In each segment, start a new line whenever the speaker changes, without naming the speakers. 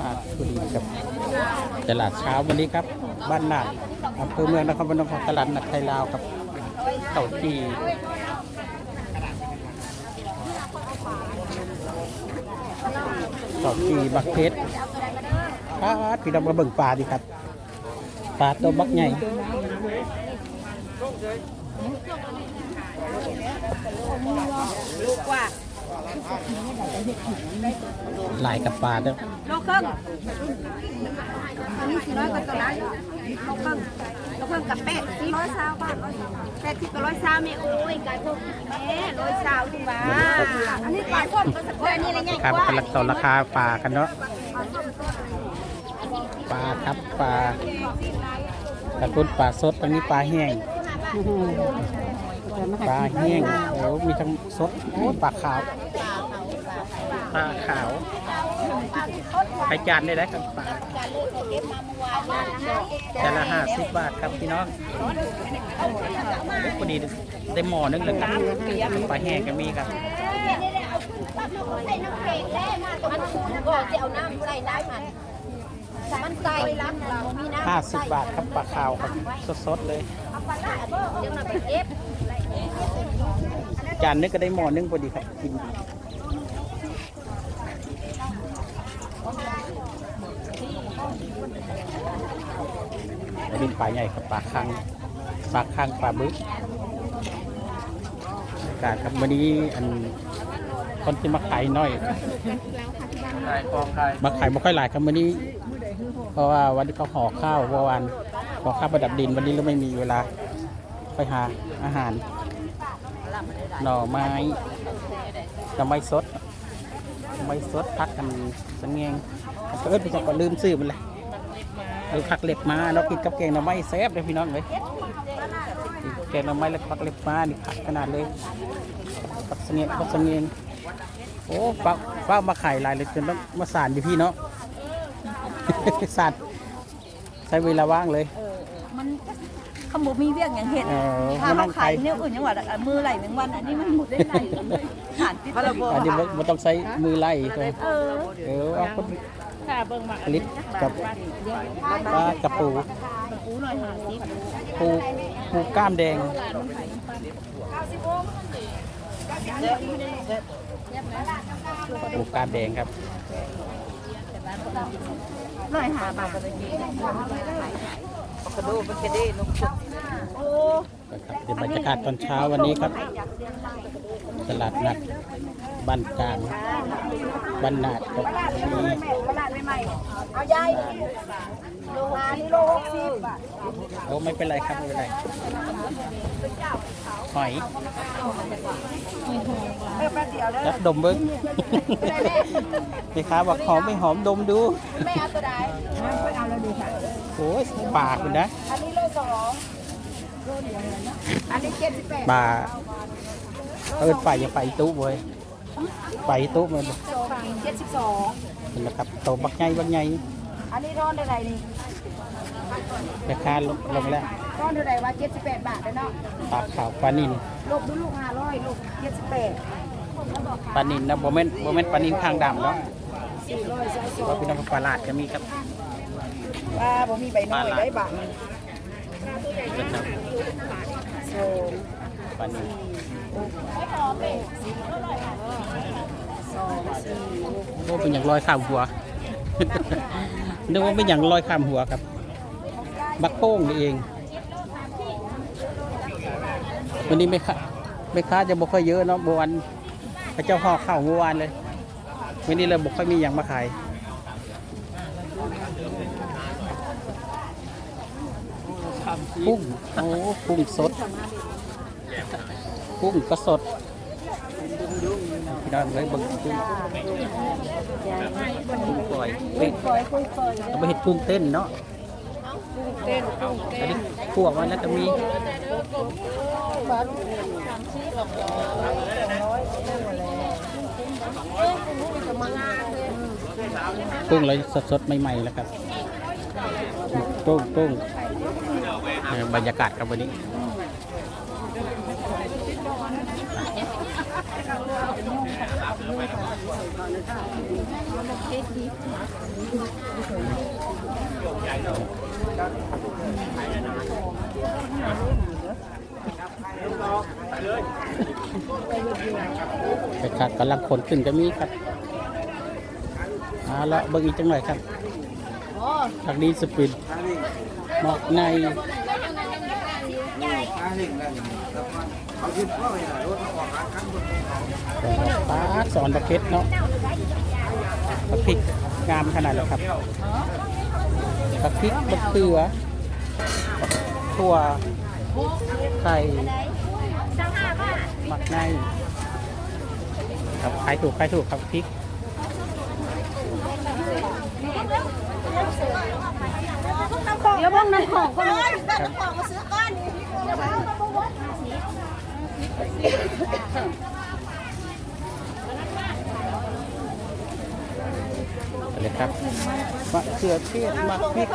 ลาดบุรีครับตลาดเช้าวันนี้ครับ บ้านนาดอำเภอเมืองนครพนมของตลาดนัดไทยลาวครับเต่าจีเต่าจีบักเพชรปลาดพี่ดำกระเบิ่งปลาดีครับปลาตัวบักใหญ่ลูกว่า หลายกับปลาเด้อ
โลครึ่งอันนี้สี่ร้อยกับตัวนั้นโลครึ่งโลครึ่งกับเป็ดสี่ร้อยสาวบาทเป็ดที่กับร้อยสาวไม่โอ้ยไก่พวกแม่ร้อยสาวดีบ้าอันนี้ไก่พวกก็สักอันนี้อะไรใหญ่
ครับ
กว่า
กำลังต่อราคาปลากันเนาะปลาครับปลาตะกุนปลาสดอันนี้ปลาแห้งปลาแห้งโอ้มีทั้งสดโอ้ปลาขาว ปลาขาวไปจานได้แล้วครับปลาจานละห้าสิบบาทครับพี่น้องโอ้พอดีได้หม้อนึงเลยครับปลาแห้งก็มีครับ
ใส่น้ำแข็งแร่มาตรงนั้นก็จะเอาน้ำใส่ได้มันมันใส่รักเรามีน้ำ
ห้าสิบบาทครับปลาขาวครับสดๆเลย
เอาปลาละเดี๋ยวเราไปเก็บ
จานนึงก็ได้หม้อนึงพอดีครับกิน อันนี้ปลาใหญ่ครับปลาคังปลาคังปลาบึกอากาศครับวันนี้อันคนที่มาขายน้อย
ขายของขาย
มาขายไม่ค่อยหลายครับวันนี้ เพราะว่าวันที่เขาห่อข้าวเมื่อวานห่อข้าวประดับดินวันนี้เราไม่มีเวลาไปหาอาหาร หน่อไม้หน่อไม้สดหน่อไม้สดพักกันสังเงงเอิ้นไปจากก็ลืมซื้อมันเลย เอาผักเล็บมาเรากินกับแกงหน่อไม้แซ่บเลยพี่น้องเลยแกงหน่อไม้แล้วผักเล็บมานี่ผักขนาดเลยผักสังเงงผักสังเงงโอ้ฟ้าฟ้ามาขายหลายเลยจนต้องมาสานอยู่พี่เนาะสานใช้เวลาว่างเลย
มันขมุมีเวียงอย่างเห็ด
เออ
ถ้า
มานั่
เรา
ง
ขาย
ขาย
เนี่ยอื่นยังหวัดมือไหลแมงวันอันนี้มันหมุดได้ไหลเลยฐานติดเลย
อันนี้บ่บ่ต้องใช้มือไล่เลย
เออ
เออเอาคนผลิตกับปลากระปูปูปูกล้ามแดงปูกล้ามแดงครับ
ร้อยหาบาท
กระดูกมันกระดิ่งนก
โอ้
นะครับเป็นบรรยากาศตอนเช้าวันนี้ครับ ตลาดนัดบ้านกลางบ้านนาดครับมี
เอาใหญ่โลหานี่โลหกสิบ
โอ้ไม่เป็นไรครับไม่เป็นไรหอย
เออแป๊บเดียวเด้อ
รับดมเบิ้งพี่ค้าบอกหอมไม่หอมดมดู
แม่เอาตัวใด
โอ้ยปากคุณนะ
อันนี้โลสอง ปด
ปลาเอินไปอย่าไปตู้เว้ยไปตู้มัน
เจ็ดสิบสอง
เห็นไหมครับโตบักใหญ่บักใหญ่
อันนี้ร้อนเท่าไหร่นี่
ราคาลงลงแล้ว
ร้อนเท่าไหร่วะเจ็ดสิบแปดบาทเลยเนาะ
ปลาขาวปลานิน
ลบดูลูกห้าร้อยลูกเจ็ดสิบแปด
ปลานินนะโมเมนต์โมเมนต์ปลานินข้างดำเนาะ
สี่ร้อยสามสิบ
ว่าพี่น้องปลาลาดจะมีครับ
ว่าผมมีใบน้อยได้บาท
นะครับ
สอง
ปลานิน
สองสี่
โอ้เป็นอย่างลอยข้ามหัวนึกว่าเป็นอย่างลอยข้ามหัวครับ บักโป้งนี่เอง วันนี้ไม่ค้าไม่ค้าจะบ่ค่อยเยอะเนาะเมื่อวันพระเจ้าห่อข้าวเมื่อวานเลยวันนี้เลยบ่ค่อยมีอย่างมาขาย กุ้งโอ้กุ้งสดกุ้งก็สดพี่น้องเลยเบิ่งกุ้งกุ้งปล่อยเอ้ยเอาไปเห็ดกุ้งเต้นเนาะอันนี้คั่วไว้แล้วก็มีกุ้งเลยสดๆใหม่ๆแล้วครับกุ้งกุ้งเออ บรรยากาศครับวันนี้ไปครับกำลังขนขึ้นก็มีครับเอาละเบิ่งอีกจังหน่อยครับทางนี้สปินหมอกใน ป้าดสอนประเพ็ดเนาะประพริกงามขนาดแล้วครับประพริกมะเขือถั่วไข่หมักในครับขายถูกขายถูกครับพริก
เดี๋ยวพวกนั้นของก็
ครับไปเลยครับมะเขือเทศมะพริก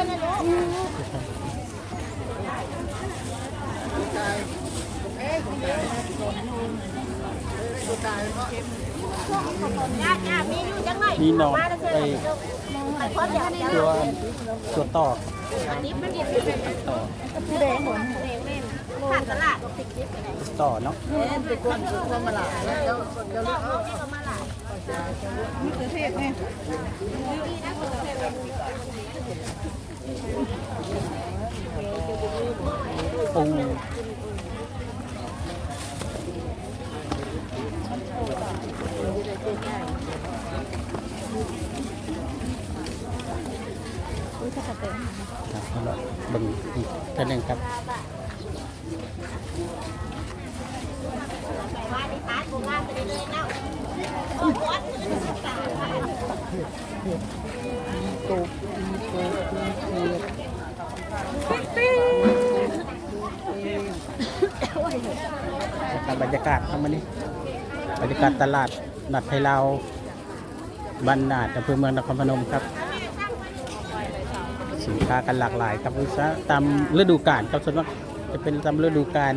ย่าย่ามีอยู่จังไหน
มีหนอนไอ
ไอ้พ่อเดี๋ยวเดี๋ยว
ตัวตัวต่อ
อันนี้มันมีเป็น
ต่อ
ขาดตลาดติดติด
ต่อเนาะ
ไปกวนกวนมาหลาแล้วเจ้าเจ้า
เราเราไม่เอามาหลาย
ปูครับแล้วเราเบิ่งอีกท่านหนึ่งครับ
บร
รยากาศครับวันนี้บรรยากาศตลาดนัดไทยลาวบ้านนาดอำเภอเมืองนครพนมครับ สินค้ากันหลากหลายครับวิชาตามฤดูกาลครับส่วนมาก จะเป็นตามฤดูกาล